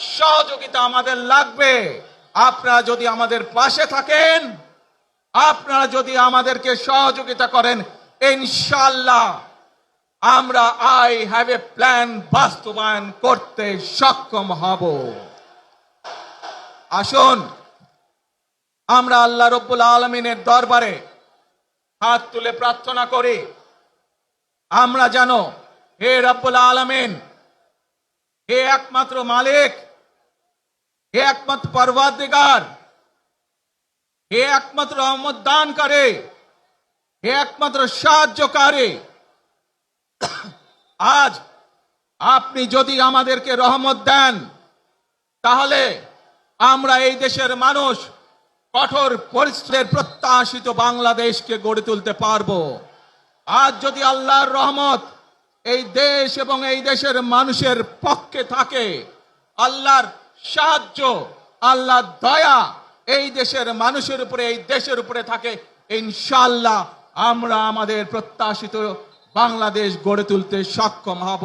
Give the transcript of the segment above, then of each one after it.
সহযোগিতা আমাদের লাগবে। আপনারা যদি আমাদের পাশে থাকেন, আপনারা যদি আমাদেরকে সহযোগিতা করেন ইনশাল্লাহ আমরা আই হ্যাভ এ প্ল্যান বাস্তবায়ন করতে সক্ষম হব। আসুন, আমরা আল্লাহ রব্বুল আলমিনের দরবারে হাত তুলে প্রার্থনা করি, আমরা জানো হে রব্বুল আলমিন, হে একমাত্র মালিক হে একমাত্র পর্বাধিকার হে একমাত্র রহমত দান করে হে একমাত্র সাহায্যকারী, আজ আপনি যদি আমাদেরকে রহমত দেন, তাহলে আমরা এই দেশের মানুষ কঠোর পরিশ্রমের প্রত্যাশিত বাংলাদেশকে গড়ে তুলতে পারব। আজ যদি আল্লাহর রহমত এই দেশ এবং এই দেশের মানুষের পক্ষে থাকে, আল্লাহর সাহায্য, আল্লাহ দয়া এই দেশের মানুষের উপরে, এই দেশের উপরে থাকে। ইনশাল্লাহ আমরা আমাদের প্রত্যাশিত বাংলাদেশ গড়ে তুলতে সক্ষম হব।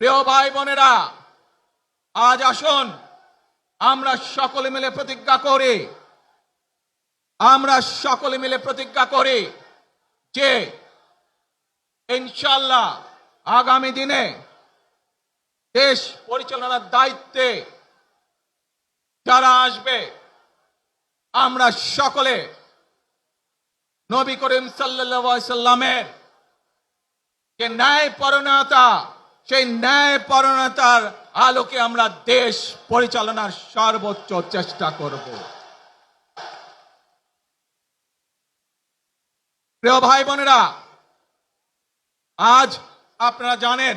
প্রিয় ভাই বোনেরা, আজ আসুন, আমরা সকলে মিলে প্রতিজ্ঞা করি, আমরা সকলে মিলে প্রতিজ্ঞা করি যে ইনশাল্লাহ আগামী দিনে দেশ পরিচালনার দায়িত্বে যারা আসবে, আমরা সকলে নবী করিম সাল্লামের যে ন্যায় পরণতা সেই ন্যায় পরণতার আলোকে আমরা দেশ পরিচালনার সর্বোচ্চ চেষ্টা করব। প্রিয় ভাই বোনেরা, আজ আপনারা জানেন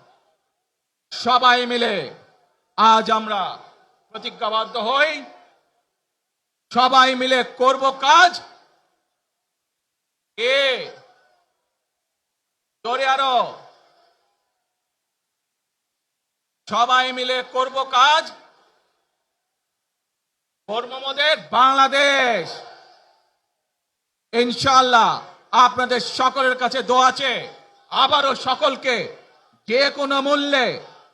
সবাই মিলে আজ আমরা প্রতিজ্ঞাবদ্ধ হই। সবাই মিলে করব কাজ। এ জোরে আরও। সবাই মিলে করব কাজ। কর্মমদের বাংলাদেশ। ইনশাআল্লাহ আপনাদের সকলের কাছে দোয়া আছে আবারও সকলকে যে কোনো মূল্যে